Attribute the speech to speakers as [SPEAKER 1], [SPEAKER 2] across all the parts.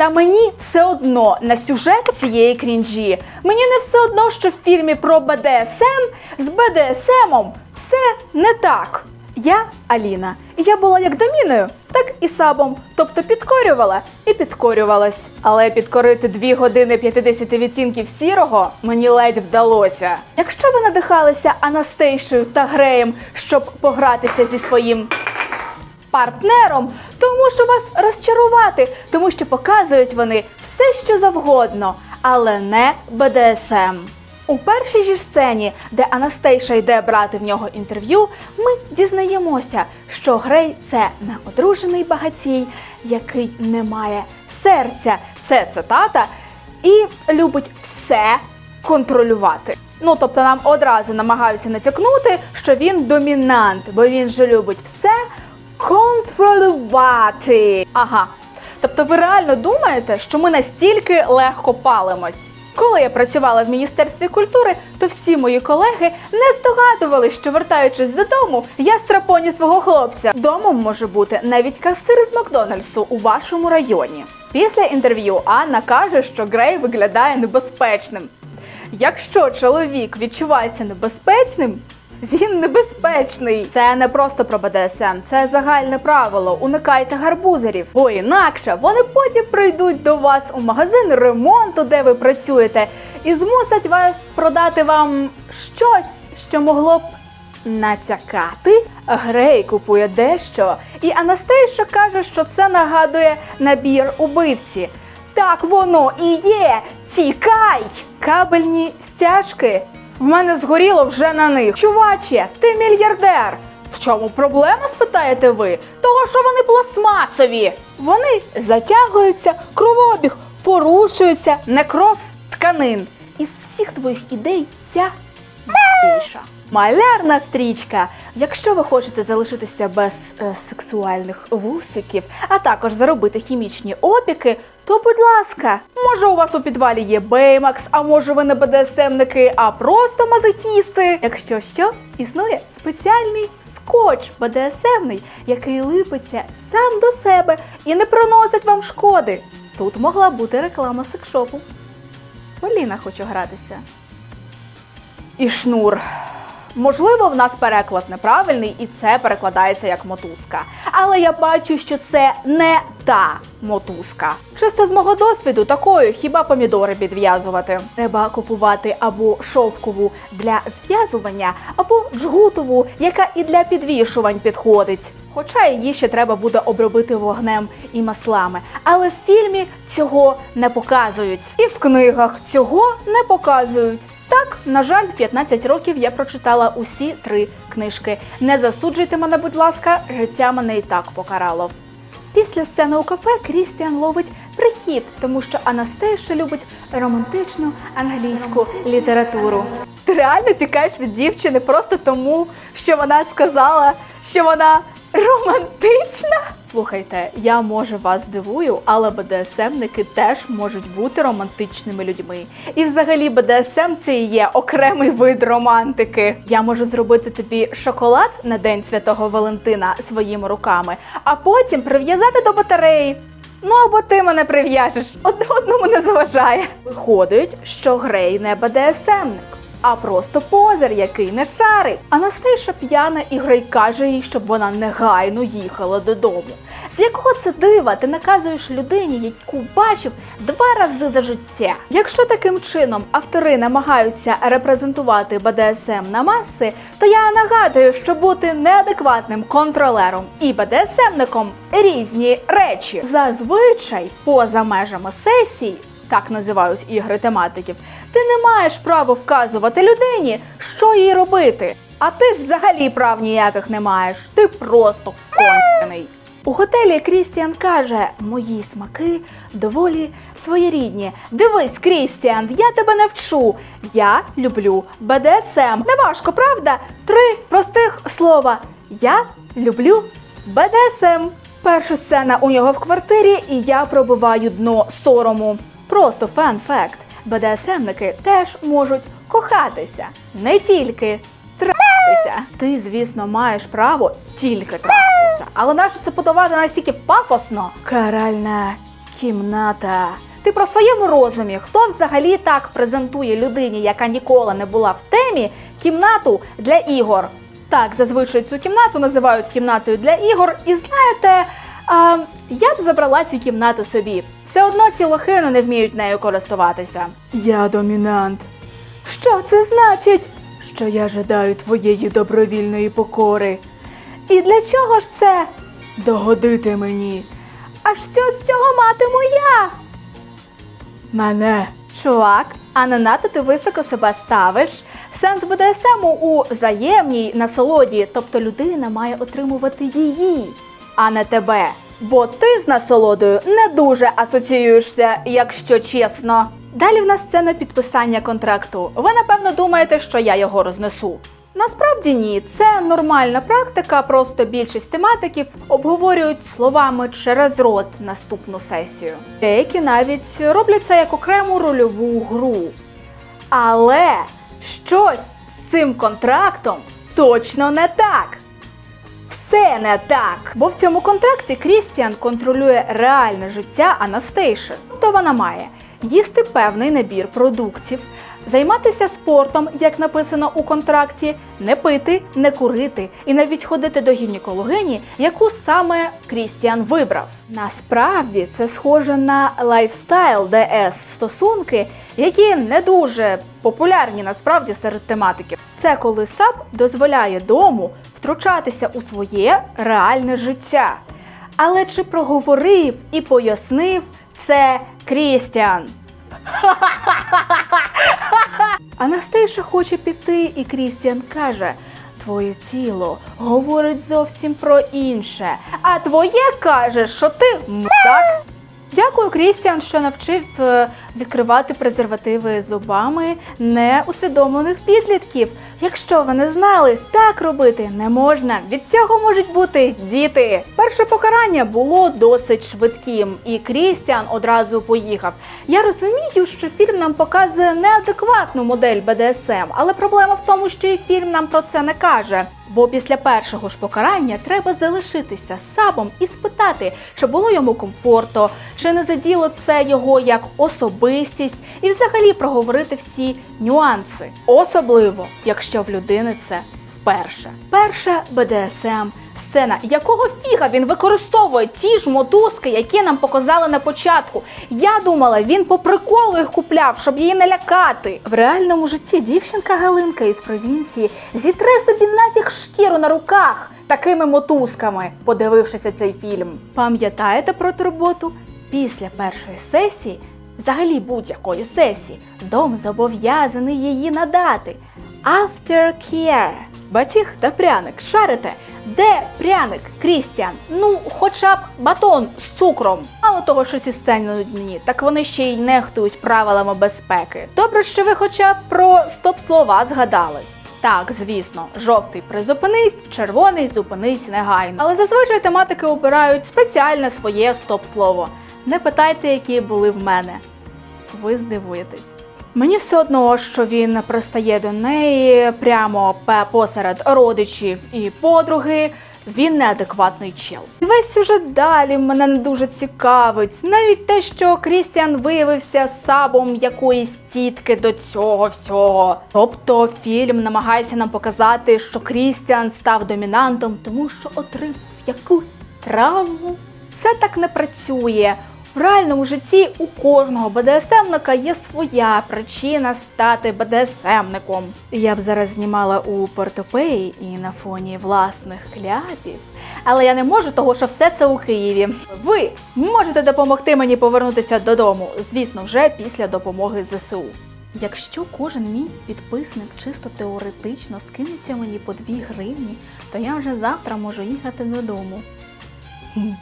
[SPEAKER 1] Та мені все одно на сюжет цієї крінжі. Мені не все одно, що в фільмі про БДСМ з БДСМом все не так. Я Аліна, і я була як доміною, так і сабом, тобто підкорювала і підкорювалась. Але підкорити 2 години 50 відтінків сірого мені ледь вдалося. Якщо ви надихалися Анастейшею та Греєм, щоб погратися зі своїм партнером, то мушу вас розчарувати, тому що показують вони все, що завгодно, але не БДСМ. У першій же сцені, де Анастейша йде брати в нього інтерв'ю, ми дізнаємося, що Грей це неодружений багатій, який не має серця. Це цитата, і любить все контролювати. Ну тобто нам одразу намагаються натякнути, що він домінант, бо він же любить все контролювати. Ага. Тобто ви реально думаєте, що ми настільки легко палимось? Коли я працювала в міністерстві культури, то всі мої колеги не здогадувались, що вертаючись додому, я страпоні свого хлопця. Домом може бути навіть касир з Макдональдсу у вашому районі. Після інтерв'ю Анна каже, що Грей виглядає небезпечним. Якщо чоловік відчувається небезпечним, він небезпечний. Це не просто про БДСМ, це загальне правило. Уникайте гарбузерів, бо інакше вони потім прийдуть до вас у магазин ремонту, де ви працюєте, і змусять вас продати вам щось, що могло б натякати. Грей купує дещо, і Анастейша каже, що це нагадує набір убивці. Так воно і є. Тікай! Кабельні стяжки. В мене згоріло вже на них. Чуваче, ти мільярдер. В чому проблема, спитаєте ви? Того, що вони пластмасові. Вони затягуються, кровообіг порушується, некроз тканин. Із всіх твоїх ідей ця найбільша. Малярна стрічка. Якщо ви хочете залишитися без е, сексуальних вусиків, а також заробити хімічні опіки, то будь ласка, може у вас у підвалі є беймакс, а може ви не БДСМники, а просто мазохісти. Якщо що, існує спеціальний скотч БДСМний, який липиться сам до себе і не приносить вам шкоди. Тут могла бути реклама секшопу. Поліна хочу гратися і шнур. Можливо, в нас переклад неправильний, і це перекладається як мотузка. Але я бачу, що це не та мотузка. Чисто з мого досвіду, такою хіба помідори підв'язувати. Треба купувати або шовкову для зв'язування, або джгутову, яка і для підвішувань підходить. Хоча її ще треба буде обробити вогнем і маслами. Але в фільмі цього не показують. І в книгах цього не показують. Так, на жаль, в 15 років я прочитала усі три книжки. Не засуджуйте мене, будь ласка, життя мене і так покарало. Після сцени у кафе Крістіан ловить прихід, тому що Анастейша любить романтичну англійську літературу. Ти реально тікаєш від дівчини просто тому, що вона сказала, що вона романтична. Слухайте, я може вас дивую, але БДСМники теж можуть бути романтичними людьми. І взагалі БДСМ це і є окремий вид романтики. Я можу зробити тобі шоколад на День Святого Валентина своїми руками, а потім прив'язати до батареї. Ну або ти мене прив'яжеш, одне одному не заважає. Виходить, що Грей не БДСМник. А просто позер, який не шарить. Анастейша п'яна і Грей каже їй, щоб вона негайно їхала додому. З якого це дива ти наказуєш людині, яку бачив два рази за життя? Якщо таким чином автори намагаються репрезентувати БДСМ на маси, то я нагадую, що бути неадекватним контролером і БДСМником різні речі. Зазвичай поза межами сесій так називають ігри тематиків, ти не маєш права вказувати людині, що їй робити. А ти взагалі прав ніяких не маєш. Ти просто кончений. У готелі Крістіан каже: мої смаки доволі своєрідні. Дивись, Крістіан, я тебе не вчу. Я люблю БДСМ. Неважко, правда? Три простих слова. Я люблю БДСМ. Перша сцена у нього в квартирі, і я пробиваю дно сорому. Просто фан-факт. БДСМники теж можуть кохатися, не тільки трахатися. Ти, звісно, маєш право тільки трахатися. Але нащо це подавати настільки пафосно? Каральна Кімната. Ти про своєму розумі, хто взагалі так презентує людині, яка ніколи не була в темі, кімнату для ігор. Так, зазвичай цю кімнату називають кімнатою для ігор. І знаєте, а, я б забрала цю кімнату собі. Все одно ці лохини не вміють нею користуватися. Я домінант. Що це значить? Що я жадаю твоєї добровільної покори. І для чого ж це? Догодити мені. А що з цього матиму я? Мене. Чувак, а не надто ти високо себе ставиш. Сенс БДСМу у взаємній насолоді, тобто людина має отримувати її, а не тебе. Бо ти з насолодою не дуже асоціюєшся, якщо чесно. Далі в нас сцена підписання контракту. Ви напевно думаєте, що я його рознесу. Насправді ні, це нормальна практика, просто більшість тематиків обговорюють словами через рот наступну сесію. Деякі навіть роблять це як окрему рольову гру. Але щось з цим контрактом точно не так. Все не так. Бо в цьому контракті Крістіан контролює реальне життя Анастейши. Тобто вона має їсти певний набір продуктів, займатися спортом, як написано у контракті, не пити, не курити і навіть ходити до гінекологині, яку саме Крістіан вибрав. Насправді це схоже на лайфстайл ДС стосунки, які не дуже популярні насправді серед тематиків. Це коли САП дозволяє дому втручатися у своє реальне життя. Але чи проговорив і пояснив це Крістіан? Анастейша хоче піти, і Крістіан каже: Твоє тіло говорить зовсім про інше, а твоє каже, що ти так. Дякую, Крістіан, що навчив е, відкривати презервативи зубами неусвідомлених підлітків. Якщо ви не знали, так робити не можна. Від цього можуть бути діти. Перше покарання було досить швидким, і Крістіан одразу поїхав. Я розумію, що фільм нам показує неадекватну модель БДСМ, але проблема в тому, що і фільм нам про це не каже. Бо після першого ж покарання треба залишитися сабом і спитати, чи було йому комфортно, чи не заділо це його як особистість, і взагалі проговорити всі нюанси. Особливо, якщо в людини це вперше. Перша БДСМ. Сцена, якого фіга він використовує ті ж мотузки, які нам показали на початку. Я думала, він по приколу їх купляв, щоб її не лякати. В реальному житті дівчинка Галинка із провінції зітре собі нафіг шкіру на руках такими мотузками, подивившися цей фільм. Пам'ятаєте про турботу? Після першої сесії, взагалі будь-якої сесії, дом зобов'язаний її надати. Aftercare. Батіг та пряник. Шарите? Де пряник, Крістіан? Ну, хоча б батон з цукром. Мало того, що ці сцені нудні, так вони ще й нехтують правилами безпеки. Добре, що ви хоча б про стоп-слова згадали. Так, звісно, жовтий призупинись, червоний зупинись негайно. Але зазвичай тематики обирають спеціальне своє стоп-слово. Не питайте, які були в мене. Ви здивуєтесь. Мені все одно, що він пристає до неї прямо посеред родичів і подруги. Він неадекватний чел. Весь сюжет далі мене не дуже цікавить. Навіть те, що Крістіан виявився сабом якоїсь тітки до цього всього. Тобто фільм намагається нам показати, що Крістіан став домінантом, тому що отримав якусь травму. Це так не працює. В реальному житті у кожного БДСМника є своя причина стати БДСМником. Я б зараз знімала у портопеї і на фоні власних кляпів. Але я не можу, того що все це у Києві. Ви можете допомогти мені повернутися додому, звісно, вже після допомоги ЗСУ. Якщо кожен мій підписник чисто теоретично скинеться мені по 2 гривні, то я вже завтра можу їхати додому.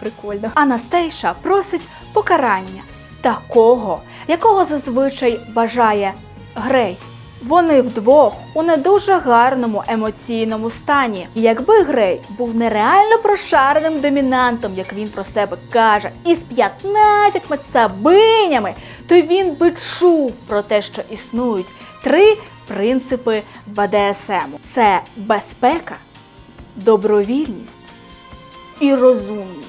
[SPEAKER 1] Прикольно. Анастейша просить покарання такого, якого зазвичай бажає Грей. Вони вдвох у не дуже гарному емоційному стані. І Якби Грей був нереально прошареним домінантом, як він про себе каже, із 15 сабинями, то він би чув про те, що існують три принципи БДСМ: це безпека, добровільність і розумність.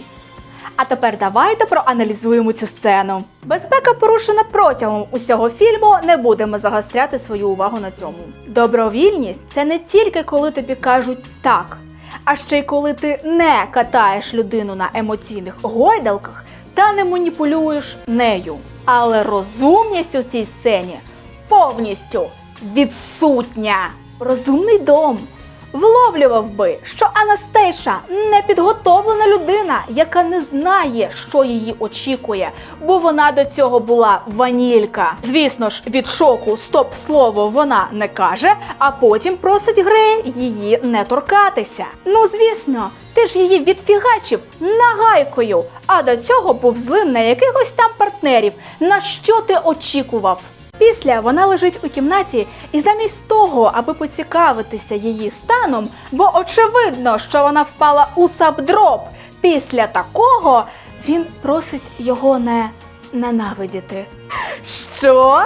[SPEAKER 1] А тепер давайте проаналізуємо цю сцену. Безпека порушена протягом усього фільму. Не будемо загостряти свою увагу на цьому. Добровільність це не тільки коли тобі кажуть так, а ще й коли ти не катаєш людину на емоційних гойдалках та не маніпулюєш нею. Але розумність у цій сцені повністю відсутня. Розумний дом вловлював би, що Анастейша непідготовлена людина, яка не знає, що її очікує, бо вона до цього була ванілька. Звісно ж, від шоку стоп слово вона не каже, а потім просить Грея її не торкатися. Ну звісно, ти ж її відфігачив нагайкою, а до цього був злим на якихось там партнерів. На що ти очікував? Після вона лежить у кімнаті, і замість того, аби поцікавитися її станом, бо очевидно, що вона впала у сабдроп. Після такого він просить його не ненавидіти. Що?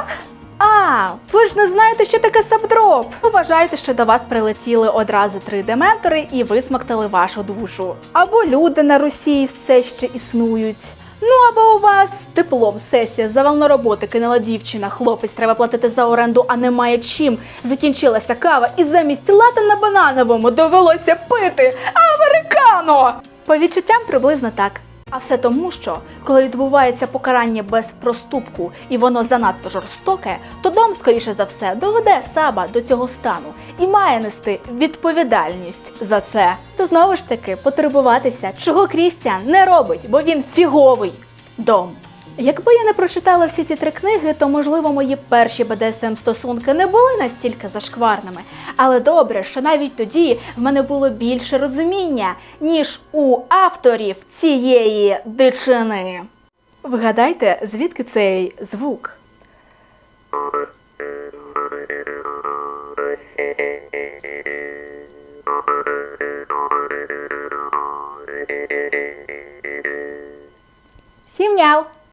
[SPEAKER 1] А, ви ж не знаєте, що таке сабдроп. Вважайте, що до вас прилетіли одразу три дементори і висмоктали вашу душу. Або люди на Росії все ще існують. Ну або у вас диплом, сесія, завална роботи, кинула дівчина, хлопець, треба платити за оренду, а немає чим. Закінчилася кава, і замість лати на банановому довелося пити американо. По відчуттям приблизно так. А все тому, що коли відбувається покарання без проступку і воно занадто жорстоке, то дом, скоріше за все, доведе Саба до цього стану і має нести відповідальність за це. То знову ж таки потребуватися, чого Крістіан не робить, бо він фіговий дом. Якби я не прочитала всі ці три книги, то можливо мої перші БДСМ стосунки не були настільки зашкварними. Але добре, що навіть тоді в мене було більше розуміння, ніж у авторів цієї дичини. Вгадайте, звідки цей звук? Сім'яв!